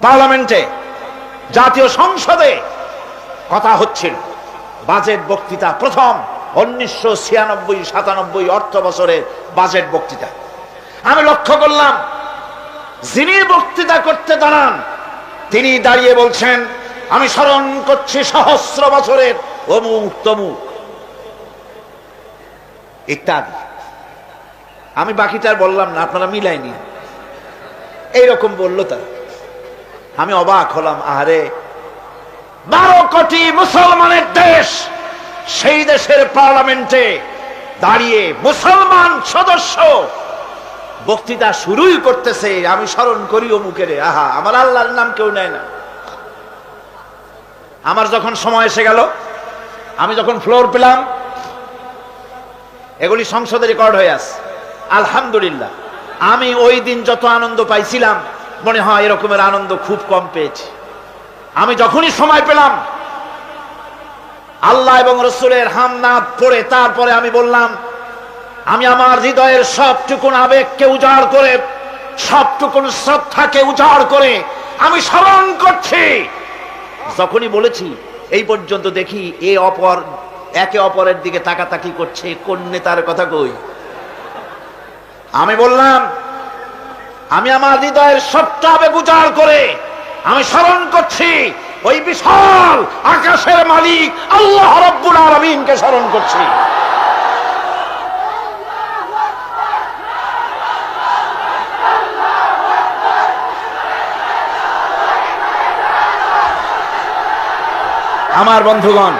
পার্লামেন্টে, জাতীয় সংসদে কথা হচ্ছিল। বাজেট বক্তৃতা প্রথম উনিশশো ছিয়ানব্বই, সাতানব্বই অর্থ বছরের বাজেট বক্তৃতা। আমি লক্ষ্য করলাম, যিনি বক্তৃতা করতে দাঁড়ান, তিনি দাঁড়িয়ে বলছেন, আমি স্মরণ করছি সহস্র বছরের অমুক তমুক। ইত্যাদি। আমি বাকিটার বললাম না, আপনারা মিলাইনি। এইরকম বলল তার। আমি অবাক হলাম, আহারে। বারো কোটি মুসলমানের দেশ সেই দেশের পার্লামেন্টে দাঁড়িয়ে মুসলমান সদস্য বক্তৃতা শুরুই করতেছে, আমি স্মরণ করি অমুকেরে। আহা, আমার আল্লাহর নাম কেউ নেয় না। আমার যখন সময় এসে গেল, আমি যখন ফ্লোর পেলাম, এগুলি সংসদে রেকর্ড হয়ে আছে। আলহামদুলিল্লাহ। আমি ওই দিন যত আনন্দ পাইছিলাম মনে হয় এরকমের আনন্দ খুব কম পেয়েছি। আমি যখনই সময় পেলাম, আল্লাহ এবং রসুলের হামনাথ পড়ে তারপরে আমি বললাম, আমি আমার হৃদয়ের সবটুকুন আবেগকে উজাড় করে, সবটুকুন শ্রদ্ধাকে উজাড় করে আমি স্মরণ করছি। যখনই বলেছি, এই পর্যন্ত দেখি এ অপর, একে অপরের দিকে তাকাতাকি করছে, কোন নেতার কথা কই? আমি বললাম আমি আমার হৃদয়ের সবটা উজাড় করে আমি স্মরণ করছি ওই বিশাল আকাশের মালিক আল্লাহ রব্বুল আলমিনকে স্মরণ করছি। আমার বন্ধুগণ,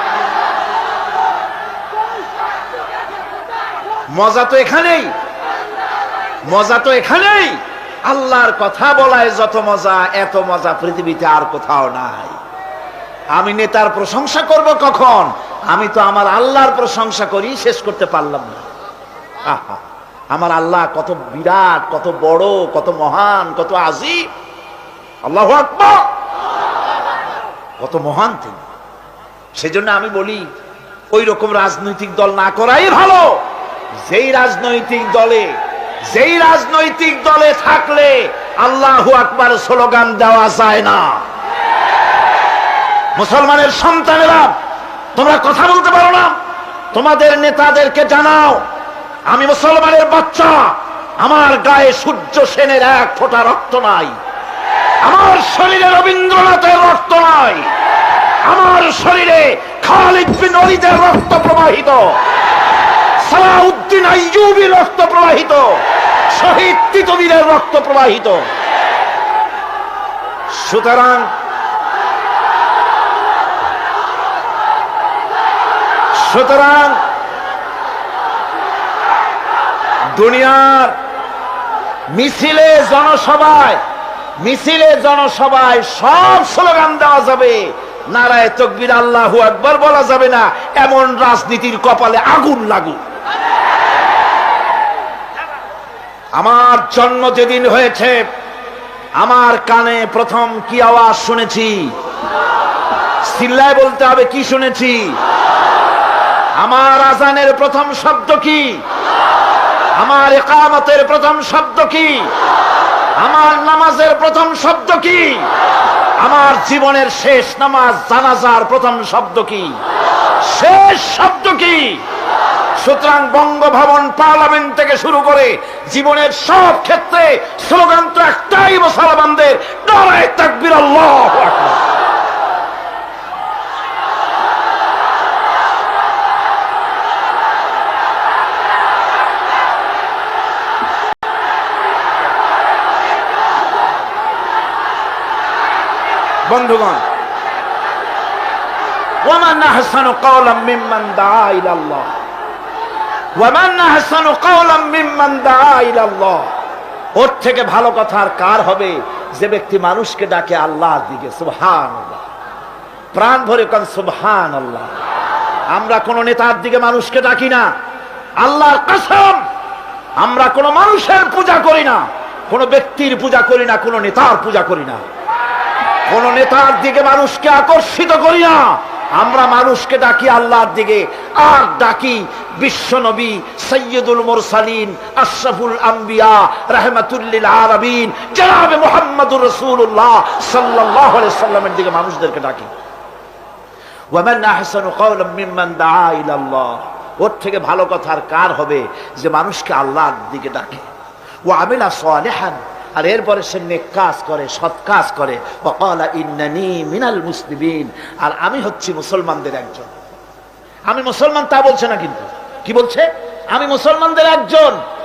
মজা তো এখানেই, মজা তো এখানেই। আল্লাহর কথা বলায় যত মজা, এত মজা পৃথিবীতে আর কোথাও নাই। আমি নেতার প্রশংসা করব কখন? আমি তো আমার আল্লাহর প্রশংসা করি শেষ করতে পারলাম না। আমার আল্লাহ কত বিরাট, কত বড়, কত মহান, কত আজিব আল্লাহ কত মহান তিনি। সেজন্য আমি বলি ওই রকম রাজনৈতিক দল না করাই ভালো। যেই রাজনৈতিক দলে যেই রাজনৈতিক দলে থাকলে আল্লাহ আকবার স্লোগান দেওয়া যায় না। মুসলমানের সন্তানেরা, তোমরা কথা বলতে পারো না। তোমাদের নেতাদেরকে জানাও, আমি মুসলমানের বাচ্চা, আমার গায়ে সূর্য সেনের এক ফোঁটা রক্ত নাই। আমার শরীরে রবীন্দ্রনাথের রক্ত নাই। আমার শরীরে খালিদ বিন রক্ত প্রবাহিত। সালাউদ্দিন আইয়ুবীর রক্ত প্রবাহিত। শহীদ তিতবীরের রক্ত প্রবাহিত। সুতরাং সুতরাং দুনিয়ার মিছিলে জনসভায় মিছিলে জনসভায় সব স্লোগান দেওয়া যাবে। নারায় তকবির আল্লাহু একবার বলা যাবে না, এমন রাজনীতির কপালে আগুন লাগুক। আমার জন্ম যেদিন হয়েছে, আমার কানে প্রথম কি আওয়াজ শুনেছি? সিল্লায় বলতে হবে কি শুনেছি? আমার আজানের প্রথম শব্দ কি? আমার একামতের প্রথম শব্দ কি? আমার নামাজের প্রথম শব্দ কি? আমার জীবনের শেষ নামাজ জানাজার প্রথম শব্দ কি? শেষ শব্দ কি? সুতরাং বঙ্গভবন পার্লামেন্ট থেকে শুরু করে জীবনের সব ক্ষেত্রে স্লোগান তো একটাই মুসলমানদের বন্ধুগণ ওমান আহসানু কওলাম মিম্মান দা ইলাল্লাহ। ওর থেকে ভালো কথা আর কার হবে? যে ব্যক্তি মানুষকে ডাকে আল্লাহর দিকে সুহান প্রাণ ভরে কন সুহান আল্লাহ আমরা কোন নেতার দিকে মানুষকে ডাকি না। আল্লাহর কসম, আমরা কোন মানুষের পূজা করি না। কোন ব্যক্তির পূজা করি না, কোন নেতার পূজা করি না। কোন নেতার দিকে মানুষকে আকর্ষিত করি না। আমরা মানুষকে ডাকি আল্লাহর দিকে, আর ডাকি বিশ্ব নবী সৈয়দুল মুরসালিন, আশরাফুল আম্বিয়া, রাহমাতুল্লিল আলামিন, জনাবে মুহাম্মদুর রাসূলুল্লাহ সাল্লাল্লাহু আলাইহি সাল্লামের দিকে মানুষদেরকে ডাকি। ওয়ামান আহসানু কাওলাম মিম্মান ওর থেকে ভালো কথা আর কার হবে যে মানুষকে আল্লাহর দিকে ডাকে? ও আমিলা সালেহান। আর এরপরে সে নেক কাজ করে, সৎ কাজ করে। মিনাল মুসলিমিন। আর আমি হচ্ছি মুসলমানদের একজন। আমি মুসলমান তা বলছে না কিন্তু। কি বলছে? আমি মুসলমানদের একজন।